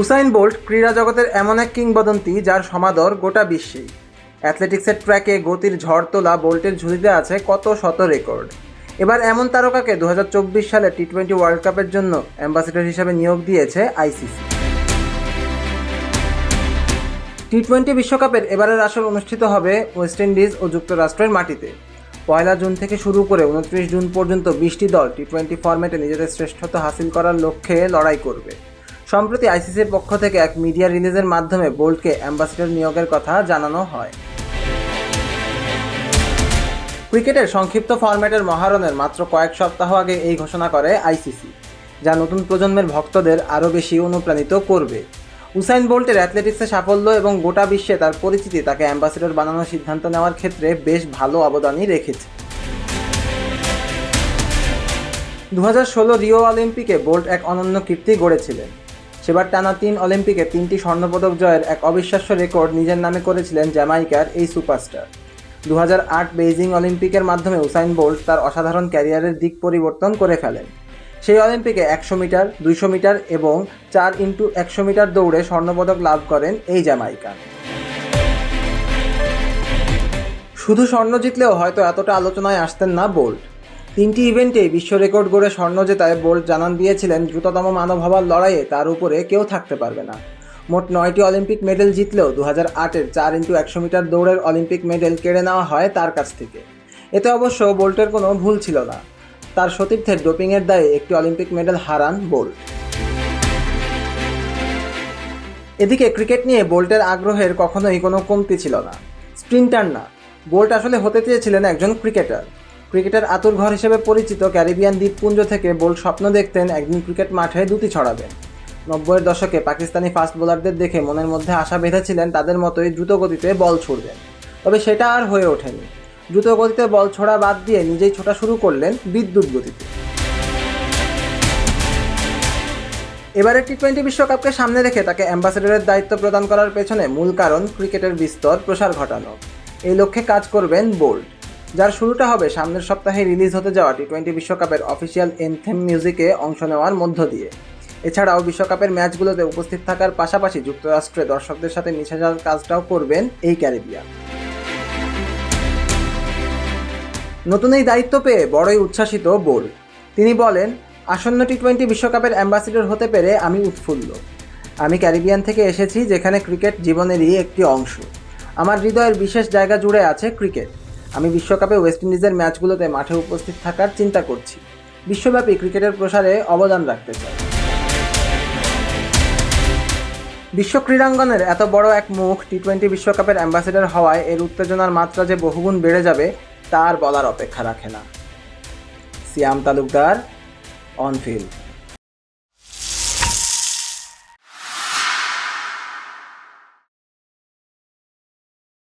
Usain bolt ক্রীড়া জগতের এমন এক কিংবদন্তি যার সমাদর গোটা বিশ্বে। অ্যাথলেটিক্সের ট্র্যাকে গতির ঝড় তোলা বোল্টের ঝুলিতে আছে কত শত রেকর্ড। এবার এমন তারকাকে দু হাজার চব্বিশ সালে টি টোয়েন্টি ওয়ার্ল্ড কাপের জন্য অ্যাম্বাসেডর হিসেবে নিয়োগ দিয়েছে আইসিসি। টি টোয়েন্টি বিশ্বকাপের এবারের আসর অনুষ্ঠিত হবে ওয়েস্ট ইন্ডিজ ও যুক্তরাষ্ট্রের মাটিতে। পয়লা জুন থেকে শুরু করে উনত্রিশ জুন পর্যন্ত বিশটি দল টি টোয়েন্টি ফরম্যাটে নিজেদের শ্রেষ্ঠত্ব হাসিল করার লক্ষ্যে লড়াই করবে। সম্প্রতি আইসিসির পক্ষ থেকে এক মিডিয়া রিলিজের মাধ্যমে বোল্টকে অ্যাম্বাসেডর নিয়োগের কথা জানানো হয়। ক্রিকেটের সংক্ষিপ্ত ফরম্যাটের মহারণের মাত্র কয়েক সপ্তাহ আগে এই ঘোষণা করে আইসিসি, যা নতুন প্রজন্মের ভক্তদের আরও বেশি অনুপ্রাণিত করবে। উসাইন বোল্টের অ্যাথলেটিক্সে সাফল্য এবং গোটা বিশ্বে তার পরিচিতি তাকে অ্যাম্বাসেডর বানানোর সিদ্ধান্ত নেওয়ার ক্ষেত্রে বেশ ভালো অবদানই রেখেছে। দু রিও অলিম্পিকে বোল্ট এক অনন্য কীর্তি গড়েছিলেন। সেবার টানা তিন অলিম্পিকে তিনটি স্বর্ণপদক জয়ের এক অবিশ্বাস্য রেকর্ড নিজের নামে করেছিলেন জ্যামাইকার এই সুপারস্টার। দু বেইজিং অলিম্পিকের মাধ্যমে উসাইন বোল্ট তার অসাধারণ ক্যারিয়ারের দিক পরিবর্তন করে ফেলেন। সেই অলিম্পিকে একশো মিটার, দুইশো মিটার এবং চার ইন্টু একশো মিটার দৌড়ে স্বর্ণপদক লাভ করেন এই জ্যামাইকান শুধু স্বর্ণ জিতলেও হয়তো এতটা আলোচনায় আসতেন না বোল্ট। তিনটি ইভেন্টে বিশ্ব রেকর্ড গড়ে স্বর্ণ জেতায় বোল্ট জানান দিয়েছিলেন দ্রুততম মানব হওয়ার লড়াইয়ে তার উপরে কেউ থাকতে পারবে না। মোট নয়টি অলিম্পিক মেডেল জিতলেও দু হাজার আটের চার ইন্টু একশো মিটার দৌড়ের অলিম্পিক মেডেল কেড়ে নেওয়া হয় তার কাছ থেকে। এতে অবশ্য বোল্টের কোনো ভুল ছিল না। তার সতীর্থের ডোপিংয়ের দায়ে একটি অলিম্পিক মেডেল হারান বোল্ট। এদিকে ক্রিকেট নিয়ে বোল্টের আগ্রহের কখনোই কোনো কমতি ছিল না। স্প্রিন্টার না। বোল্ট আসলে হতে চেয়েছিলেন একজন ক্রিকেটার। ক্রিকেটের আতুর ঘর হিসেবে পরিচিত ক্যারিবিয়ান দ্বীপপুঞ্জ থেকে বোল্ট স্বপ্ন দেখতেন একদিন ক্রিকেট মাঠে দুটি ছড়াবেন নব্বইয়ের দশকে পাকিস্তানি ফাস্ট বোলারদের দেখে মনের মধ্যে আশা বেঁধেছিলেন তাদের মতোই দ্রুতগতিতে বল ছুড়বেন। তবে সেটা আর হয়ে ওঠেনি। দ্রুতগতিতে বল ছোড়া বাদ দিয়ে নিজেই ছোটা শুরু করলেন বিদ্যুৎ গতিতে। এবারে টি টোয়েন্টি বিশ্বকাপকে সামনে রেখে তাকে অ্যাম্বাসেডরের দায়িত্ব প্রদান করার পেছনে মূল কারণ ক্রিকেটের বিস্তর প্রসার ঘটানো। এই লক্ষ্যে কাজ করবেন বোল্ট যার শুরুটা হবে সামনের সপ্তাহে রিলিজ হতে যাওয়া টি টোয়েন্টি বিশ্বকাপের অফিসিয়াল এনথেম মিউজিকে অংশ নেওয়ার মধ্য দিয়ে। এছাড়াও বিশ্বকাপের ম্যাচগুলোতে উপস্থিত থাকার পাশাপাশি যুক্তরাষ্ট্রে দর্শকদের সাথে মিশে যাওয়ার কাজটাও করবেন এই ক্যারিবিয়ান। নতুন এই দায়িত্ব পেয়ে বড়ই উচ্ছ্বাসিত বোল তিনি বলেন, আসন্ন টি টোয়েন্টি বিশ্বকাপের অ্যাম্বাসিডর হতে পেরে আমি উৎফুল্ল। আমি ক্যারিবিয়ান থেকে এসেছি যেখানে ক্রিকেট জীবনেরই একটি অংশ। আমার হৃদয়ের বিশেষ জায়গা জুড়ে আছে ক্রিকেট। আমি বিশ্বকাপে ওয়েস্ট ইন্ডিজের ম্যাচগুলোতে মাঠে উপস্থিত থাকার চিন্তা করছি। বিশ্বব্যাপী ক্রিকেটের প্রসারে অবদান রাখতে চাই। বিশ্ব ক্রীড়াঙ্গনের এত বড় এক মুখ টি টোয়েন্টি বিশ্বকাপের অ্যাম্বাসেডর হওয়ায় এর উত্তেজনার মাত্রা যে বহুগুণ বেড়ে যাবে তার বলার অপেক্ষা রাখে না। Siam Talukdar, on field.